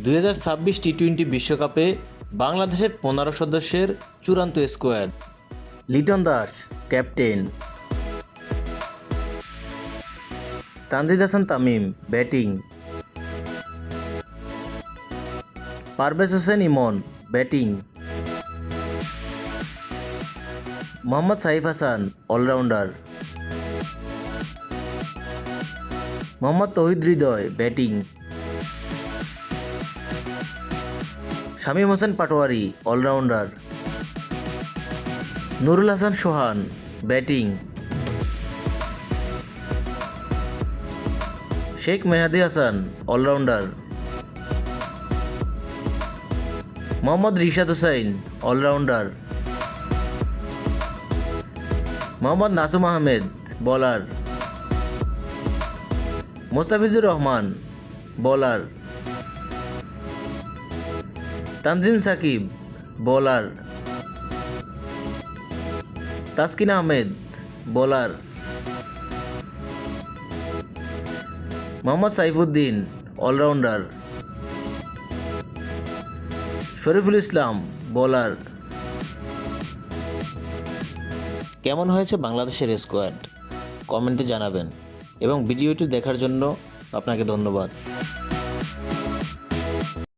দুই হাজার ছাব্বিশ টি টোয়েন্টি বিশ্বকাপে বাংলাদেশের পনেরো সদস্যের চূড়ান্ত squad. Liton Das, captain. Tanzid Hasan Tamim, batting. Parvez Hossain Emon, batting. Mohammad Saif Hasan, allrounder. Mohammad Towhid Hridoy, batting. Shamim Hossain Patwari, allrounder. Nurul Hasan Sohan, batting. Sheikh Mahedi Hasan, allrounder. Mohammad Rishad Hossain allrounder. Mohammad Nasum Ahmed, bowler. Mustafizur Rahman, bowler. Tanzim Sakib bowler Taskin Ahmed bowler Mohammad Saifuddin allrounder Shoriful Islam bowler কেমন হয়েছে বাংলাদেশের squad কমেন্টে জানাবেন। এবং ভিডিওটি দেখার জন্য আপনাকে ধন্যবাদ।